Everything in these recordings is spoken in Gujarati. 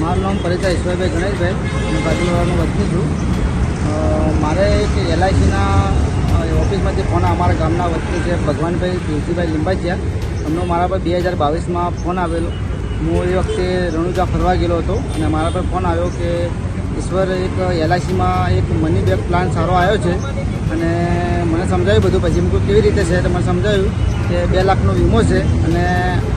મારું નામ પરિતા ઈશ્વરભાઈ ગણેશભાઈ. હું બાજુવાળાનો વતની છું. મારે એક એલઆઈસીના ઓફિસમાંથી ફોન અમારા ગામના વતની છે ભગવાનભાઈ તુલસીભાઈ લીંબાચિયા. એમનો મારા પર બે હજાર બાવીસમાં ફોન આવેલો. હું એ વખતે રણુજા ફરવા ગયેલો હતો અને મારા પર ફોન આવ્યો કે ઈશ્વર એક એલઆઈસીમાં એક મની બેક પ્લાન સારો આવ્યો છે અને મને સમજાવ્યું બધું. પછી મેં કેવી રીતે છે? તો મને સમજાવ્યું કે બે લાખનો વીમો છે અને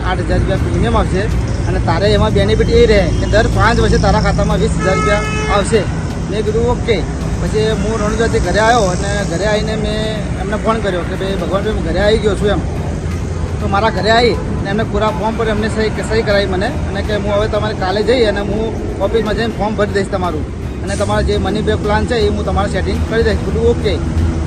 આઠ હજાર રૂપિયા પ્રીમિયમ આવશે અને તારે એમાં બેનિફિટ એ રહે કે દર પાંચ વર્ષે તારા ખાતામાં વીસ હજાર રૂપિયા આવશે. મેં કીધું, ઓકે. પછી હું રણુજાથી ઘરે આવ્યો અને ઘરે આવીને મેં એમને ફોન કર્યો કે ભાઈ ભગવાનભાઈ હું ઘરે આવી ગયો છું એમ. તો મારા ઘરે આવી અને એમને પૂરા ફોર્મ પર એમને સહી સહી કરાવી મને અને કે, હું હવે તમારે કાલે જઈ અને હું ઓફિસમાં જઈને ફોર્મ ભરી દઈશ તમારું. અને તમારા જે મની બેક પ્લાન છે એ હું તમારું સેટિંગ કરી દઈશ. બધું ઓકે.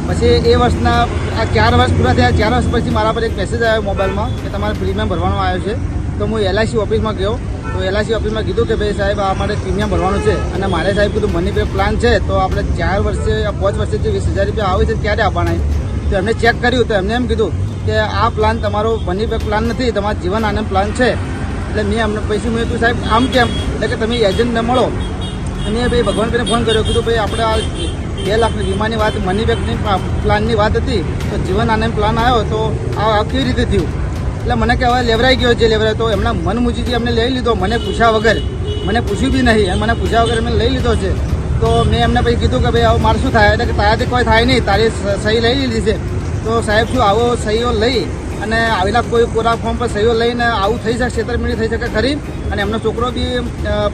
પછી એ વર્ષના, આ ચાર વર્ષ પૂરા થયા. ચાર વર્ષ પછી મારા પર એક મેસેજ આવ્યો મોબાઈલમાં કે તમારે પ્રીમિયમ ભરવાનો આવ્યો છે. તો હું એલઆઈસી ઓફિસમાં ગયો. તો એલઆઈસી ઓફિસમાં કીધું કે ભાઈ સાહેબ, આ મારે પ્રીમિયમ ભરવાનું છે. અને મારે સાહેબ કીધું મની પે પ્લાન છે, તો આપણે ચાર વર્ષે, પાંચ વર્ષે જે વીસ હજાર રૂપિયા આવે છે, ક્યારે આપવાના તો એમને ચેક કર્યું, તો એમને એમ કીધું કે, આ પ્લાન તમારો મની પે પ્લાન નથી, તમારા જીવન આનંદ પ્લાન છે. એટલે મેં અમને પૈસા મેં કીધું, સાહેબ, આમ કેમ? એટલે કે, તમે એજન્ટને મળો. અને ભાઈ ભગવાનભાઈને ફોન કર્યો, કીધું, ભાઈ, આપણે આ બે લાખની વીમાની વાત મની બેકની પ્લાનની વાત હતી, તો જીવન આનંદ પ્લાન આવ્યો, તો આ કેવી રીતે થયું? એટલે મને કે હવે લેવરાઈ ગયો છે લેવરાય તો એમના મન મુજીથી એમને લઈ લીધો, મને પૂછ્યા વગર. મને પૂછ્યું બી નહીં. મને પૂછ્યા વગર એમને લઈ લીધો છે. તો મેં એમને પછી કીધું કે ભાઈ, આવું મારે શું થાય? એટલે કે, તારાથી કોઈ થાય નહીં. તારી સહી લઈ લીધી છે. તો સાહેબ, શું આવો સહીઓ લઈ અને આવેલા કોઈ કોરા ફોર્મ પર સહીઓ લઈને આવું થઈ શકે છેતરપિંડી થઈ શકે ખરી? અને એમનો છોકરો બી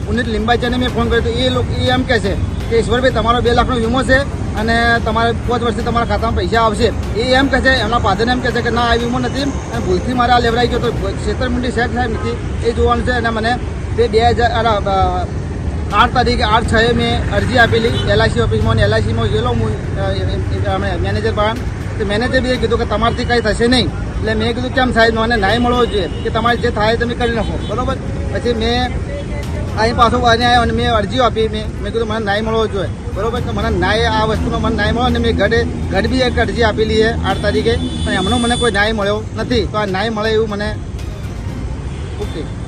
પુનિત લીંબાચાને મેં ફોન કર્યો. તો એ લોકો, એ એમ કહે છે કે, ઈશ્વરભાઈ, તમારો બે લાખનો વીમો છે. અને તમારે પાંચ વર્ષથી તમારા ખાતામાં પૈસા આવશે. એ એમ કહે છે, એમના પાદરને એમ કહે છે કે ના આ વીમો નથી અને ભૂલથી મારે આ લેવડાઈ ગયો તો છેતરપિંડી સેટ સાહેબ નથી. એ જોવાનું છે અને મને તે બે હજાર આઠ તારીખે, આઠ છએ મેં અરજી આપેલી એલઆઈસી ઓફિસમાં અને એલઆઈસીમાં ગયેલો હું મેનેજર પાસે તો મેનેજર બી કીધું કે તમારથી કંઈ થશે નહીં. એટલે મેં કીધું કેમ સાહેબ મને નાય મળવો જોઈએ કે તમારે જે થાય તમે કરી નાખો. બરાબર? પછી મેં અહીં પાછું અને મેં અરજીઓ આપી. મેં મેં કીધું, મને ન્યાય મળવો જોઈએ. બરોબર તો મને ન્યાય, આ વસ્તુનો મને ન્યાય મળ્યો અને મેં ઘરે ઘર બી એક અરજી આપેલી છે આઠ તારીખે. પણ એમનો મને કોઈ ન્યાય મળ્યો નથી. તો આ ન્યાય મળે એવું મને ઓકે.